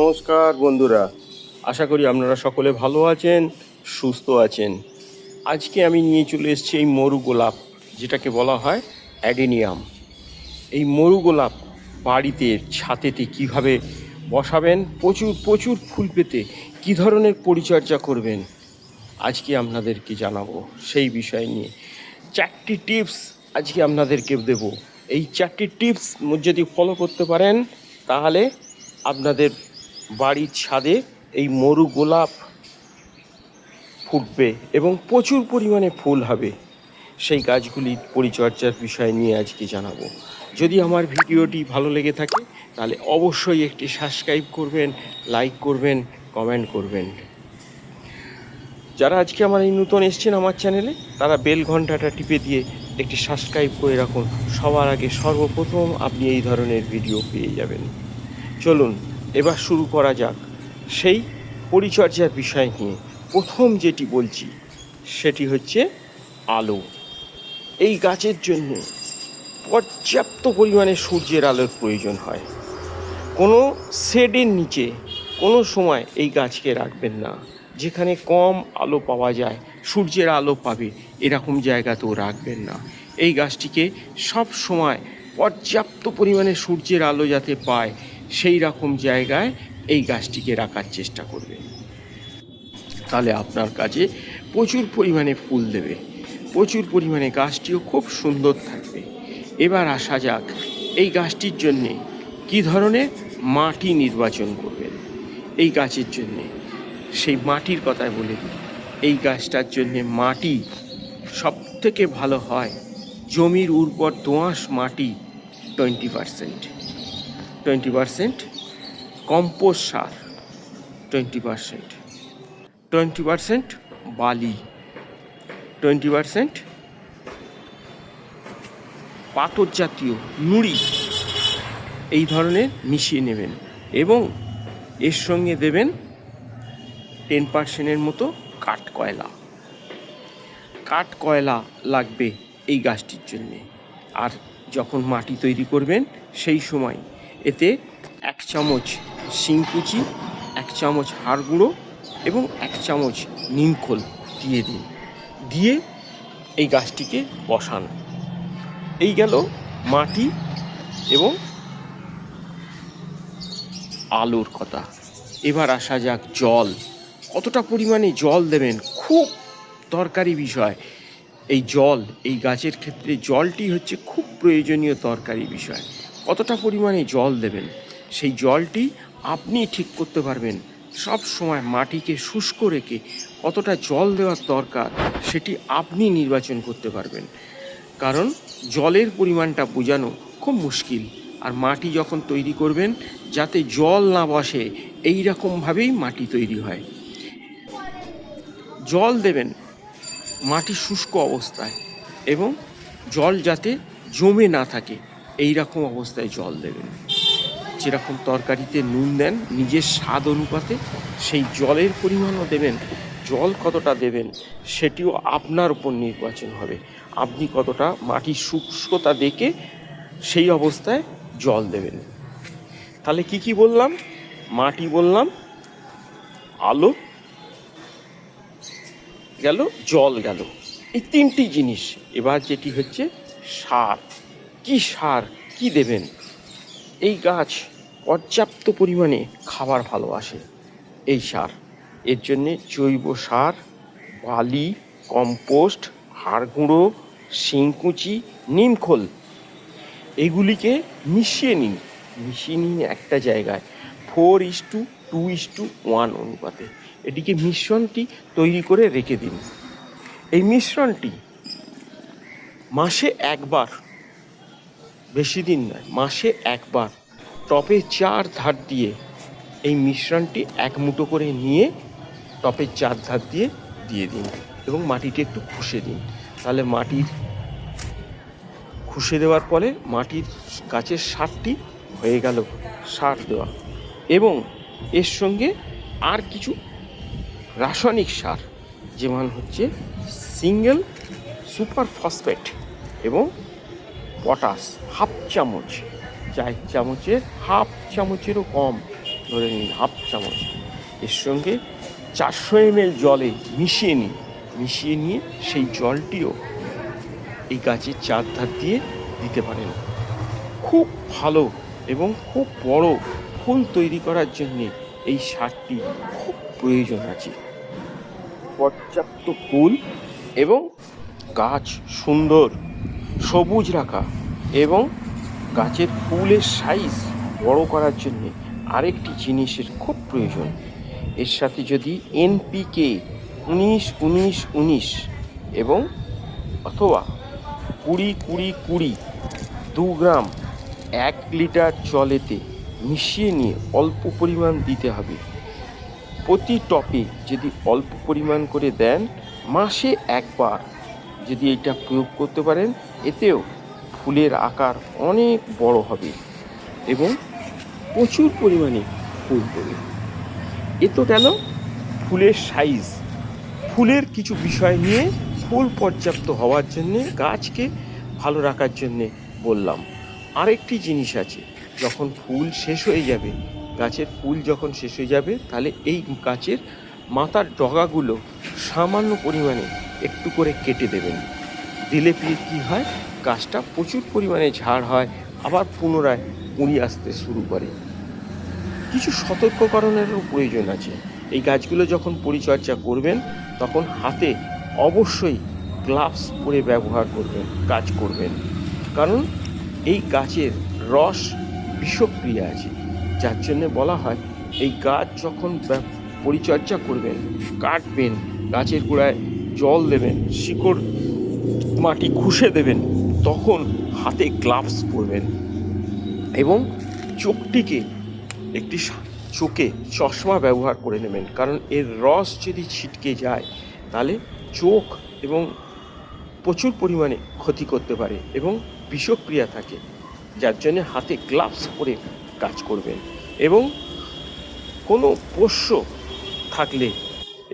নমস্কার, বন্ধুরা। আশা করি আপনারা সকলে ভালো আছেন, সুস্থ আছেন। আজকে আমি নিয়ে চলে এসেছি এই মরু গোলাপ, যেটাকে বলা হয় অ্যাডেনিয়াম। এই মরু গোলাপ বাড়িতে ছাতেতে কীভাবে বসাবেন, প্রচুর প্রচুর ফুল পেতে কী ধরনের পরিচর্যা করবেন, আজকে আপনাদেরকে জানাব। সেই বিষয় নিয়ে চারটি টিপস আজকে আপনাদেরকে দেব। এই চারটি টিপস যদি ফলো করতে পারেন, তাহলে আপনাদের বাড়ির ছাদে এই মরু গোলাপ ফুটবে এবং প্রচুর পরিমাণে ফুল হবে। সেই গাছগুলির পরিচর্যার বিষয় নিয়ে আজকে জানাব। যদি আমার ভিডিওটি ভালো লেগে থাকে, তাহলে অবশ্যই একটি সাবস্ক্রাইব করবেন লাইক করবেন কমেন্ট করবেন। যারা আজকে আমার এই নতুন এসছেন আমার চ্যানেলে তারা বেল ঘন্টাটা টিপে দিয়ে একটি সাবস্ক্রাইব করে রাখুন। সবার আগে সর্বপ্রথম আপনি এই ধরনের ভিডিও পেয়ে যাবেন। চলুন এবার শুরু করা যাক। সেই পরিচর্যার বিষয় নিয়ে প্রথম যেটি বলছি, সেটি হচ্ছে আলো। এই গাছের জন্য পর্যাপ্ত পরিমাণে সূর্যের আলোর প্রয়োজন হয়। কোনো শেডের নিচে কোনো সময় এই গাছকে রাখবেন না। যেখানে কম আলো পাওয়া যায়, সূর্যের আলো পাবে, এরকম জায়গাতেও রাখবেন না। এই গাছটিকে সব সময় পর্যাপ্ত পরিমাণে সূর্যের আলো যাতে পায় সেই রকম জায়গায় এই গাছটিকে রাখার চেষ্টা করবেন তাহলে আপনার কাছে প্রচুর পরিমাণে ফুল দেবে। প্রচুর পরিমাণে গাছটিও খুব সুন্দর থাকবে। এবার আসা যাক এই গাছটির জন্যে কী ধরনের মাটি নির্বাচন করবেন। এই গাছের জন্যে, সেই মাটির কথাই বলে দিই। এই গাছটার জন্যে মাটি সব থেকে ভালো হয়। জমির উর্বর দোঁয়াশ মাটি twenty percent. Twenty percent compost সার টোয়েন্টি পারসেন্ট টোয়েন্টি পারসেন্ট বালি, টোয়েন্টি পারসেন্ট পাথর জাতীয় নুড়ি। এই ধরনের মিশিয়ে নেবেন এবং এর সঙ্গে দেবেন টেন পার্সেন্টের মতো কাঠ কয়লা। কাঠ কয়লা লাগবে এই গাছটির জন্যে। আর যখন মাটি তৈরি করবেন, সেই সময় এতে এক চামচ শিংকুচি এক চামচ হাড় গুঁড়ো এবং এক চামচ নিমখোল দিয়ে দিন। দিয়ে এই গাছটিকে বসান। এই গেল মাটি এবং আলোর কথা। এবার আসা যাক জল। কতটা পরিমাণে জল দেবেন? খুব দরকারি বিষয়। এই জল, এই গাছের ক্ষেত্রে জলটি হচ্ছে খুব প্রয়োজনীয়, দরকারি বিষয়। কতটা পরিমাণে জল দেবেন? সেই জলটি আপনি ঠিক করতে পারবেন। সব সময় মাটিকে শুষ্ক রেখে কতটা জল দেওয়ার দরকার, সেটি আপনি নির্বাচন করতে পারবেন। কারণ জলের পরিমাণটা বোঝানো খুব মুশকিল। আর মাটি যখন তৈরি করবেন, যাতে জল না বসে, এই রকমভাবেই মাটি তৈরি হয়। জল দেবেন মাটি শুষ্ক অবস্থায় এবং জল যাতে জমে না থাকে। এই রকম অবস্থায় জল দেবেন। যেরকম তরকারিতে নুন দেন, নিজের স্বাদ অনুপাতে সেই জলের পরিমাণও দেবেন, জল কতটা দেবেন সেটিও আপনার উপর নির্বাচন হবে। আপনি কতটা মাটির শুষ্কতা দেখে সেই অবস্থায় জল দেবেন। তাহলে কি কি বললাম? মাটি বললাম, আলো গেল, জল গেল। এই তিনটি জিনিস। এবার যেটি হচ্ছে সার। কি সার, কি দেবেন? এই গাছ পর্যাপ্ত পরিমাণে খাবার ভালোবাসে, এই সার। এর জন্যে জৈব সার, বালি, কম্পোস্ট, হাড় গুঁড়ো, শিংকুচি, নিমখোল, এগুলিকে মিশিয়ে নিন। মিশিয়ে নিন একটা জায়গায়। Four is to two is to one অনুপাতে। এটিকে মিশ্রণটি তৈরি করে রেখে দিন। এই মিশ্রণটি মাসে একবার বেশি দিন নয়, মাসে একবার। টপে চার ধার দিয়ে এই মিশ্রণটি এক মুঠো করে নিয়ে টপের চার ধার দিয়ে দিয়ে দিন এবং মাটিটি একটু খুশে দিন। তাহলে মাটির খুশে দেওয়ার ফলে মাটির গাছের সারটি হয়ে গেল, সার দেওয়া। এবং এর সঙ্গে আর কিছু রাসায়নিক সার, যেমন হচ্ছে সিঙ্গেল সুপার ফসফেট এবং পটাশ, হাফ চামচ। চার চামচের, হাফ চামচেরও কম। ধরে নিন, হাফ চামচ। এর সঙ্গে চারশো এমএল জলে মিশিয়ে নিন। মিশিয়ে নিয়ে সেই জলটিও এই গাছের চারধার দিয়ে দিতে পারেন। খুব ভালো এবং খুব বড় ফুল তৈরি করার জন্যে এই সারটি খুব প্রয়োজন আছে। পর্যাপ্ত ফুল এবং গাছ সুন্দর। সবুজ রাখা এবং গাছের ফুলের সাইজ বড় করার জন্যে আরেকটি জিনিসের খুব প্রয়োজন। এর সাথে যদি এনপিকে উনিশ উনিশ উনিশ এবং অথবা কুড়ি কুড়ি কুড়ি দু গ্রাম এক লিটার জলেতে মিশিয়ে নিয়ে অল্প পরিমাণ দিতে হবে। প্রতি টপে যদি অল্প পরিমাণ করে দেন, মাসে একবার যদি এটা প্রয়োগ করতে পারেন, এতেও ফুলের আকার অনেক বড় হবে এবং প্রচুর পরিমাণে ফুল দেবে এ তো গেল ফুলের সাইজ। ফুলের কিছু বিষয় নিয়ে ফুল পর্যাপ্ত হওয়ার জন্যে, গাছকে ভালো রাখার জন্যে বললাম। আরেকটি জিনিস আছে, যখন ফুল শেষ হয়ে যাবে, গাছের ফুল যখন শেষ হয়ে যাবে, তাহলে এই গাছের মাথার ডগাগুলো সামান্য পরিমাণে একটু করে কেটে দেবেন। দিলে পিয়ে কী হয়? গাছটা প্রচুর পরিমাণে ঝাড় হয়, আবার পুনরায় কুঁড়ি আসতে শুরু করে। কিছু সতর্ককরণেরও প্রয়োজন আছে। এই গাছগুলো যখন পরিচর্যা করবেন, তখন হাতে অবশ্যই গ্লাভস পরে ব্যবহার করবেন, কাজ করবেন। কারণ এই গাছের রস বিষক্রিয়া আছে। যার জন্যে বলা হয়, এই গাছ যখন পরিচর্যা করবেন, কাটবেন গাছের গোড়ায় জল দেবেন, শিকড় মাটি খুশে দেবেন, তখন হাতে গ্লাভস পরবেন এবং চোখটিকে একটি চোখে চশমা ব্যবহার করে নেবেন। কারণ এর রস যদি ছিটকে যায়, তাহলে চোখ এবং প্রচুর পরিমাণে ক্ষতি করতে পারে এবং বিষক্রিয়া থাকে, যার জন্য হাতে গ্লাভস পরে কাজ করবেন এবং কোনো পোষ্য থাকলে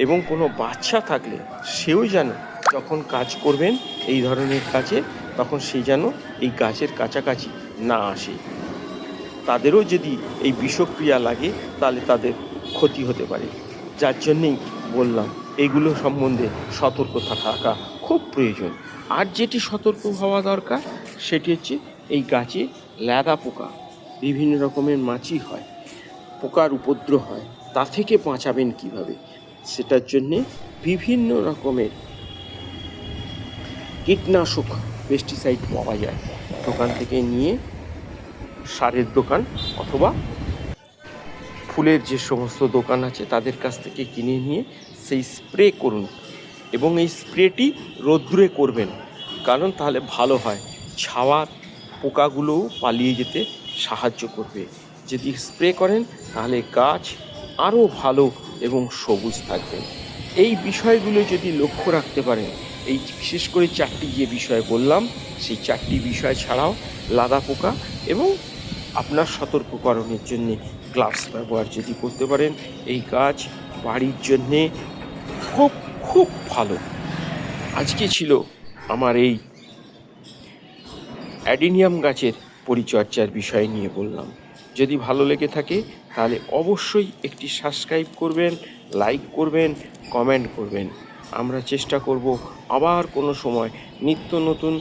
এবং কোনো বাচ্চা থাকলে সেও যেন যখন কাজ করবেন এই ধরনের কাজে, তখন সে যেন এই গাছের কাছাকাছি না আসে। তাদেরও যদি এই বিষক্রিয়া লাগে, তাহলে তাদের ক্ষতি হতে পারে। যার জন্যেই বললাম, এগুলো সম্বন্ধে সতর্ক থাকা খুব প্রয়োজন। আর যেটি সতর্ক হওয়া দরকার, সেটি হচ্ছে এই গাছে ল্যাদা পোকা, বিভিন্ন রকমের মাছি হয়, পোকার উপদ্রব হয়, তা থেকে বাঁচাবেন কীভাবে? সেটার জন্যে বিভিন্ন রকমের কীটনাশক পেস্টিসাইড পাওয়া যায়। দোকান থেকে নিয়ে সারের দোকান অথবা ফুলের যে সমস্ত দোকান আছে তাদের কাছ থেকে কিনে নিয়ে সেই স্প্রে করুন এবং এই স্প্রেটি রোদ্দুরে করবেন। কারণ তাহলে ভালো হয়। ছাওয়ার পোকাগুলোও পালিয়ে যেতে সাহায্য করবে। যদি স্প্রে করেন তাহলে গাছ আরও ভালো এবং সবুজ থাকবে। এই বিষয়গুলো যদি লক্ষ্য রাখতে পারেন, এই বিশেষ করে চারটি যে বিষয় বললাম, সেই চারটি বিষয় ছাড়াও লাদা পোকা এবং আপনার সতর্ককরণের জন্যে গ্লাভস ব্যবহার যদি করতে পারেন, এই গাছ বাড়ির জন্যে খুব খুব ভালো। আজকে ছিল আমার এই অ্যাডিনিয়াম গাছের পরিচর্যার বিষয় নিয়ে বললাম। যদি ভালো লেগে থাকে, তাহলে অবশ্যই একটি সাবস্ক্রাইব করবেন লাইক করবেন কমেন্ট করবেন। আমরা চেষ্টা করব আবার কোনো সময় নিত্য নতুন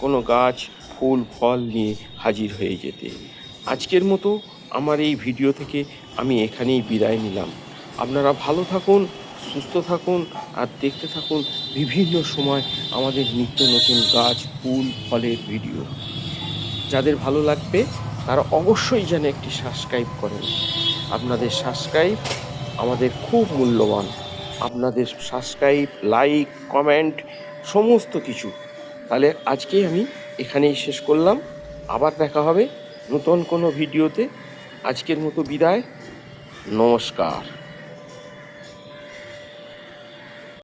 কোনো গাছ, ফুল, ফল নিয়ে হাজির হয়ে যেতে। আজকের মতো আমার এই ভিডিও থেকে আমি এখানেই বিদায় নিলাম। আপনারা ভালো থাকুন, সুস্থ থাকুন, আর দেখতে থাকুন বিভিন্ন সময় আমাদের নিত্য নতুন গাছ, ফুল, ফলের ভিডিও যাদের ভালো লাগবে তারা অবশ্যই যেন একটি সাবস্ক্রাইব করেন। আপনাদের সাবস্ক্রাইব আমাদের খুব মূল্যবান। আপনাদের সাবস্ক্রাইব লাইক কমেন্ট সমস্ত কিছু। তাহলে আজকে আমি এখানেই শেষ করলাম। আবার দেখা হবে নতুন কোনো ভিডিওতে। আজকের মতো বিদায়। নমস্কার।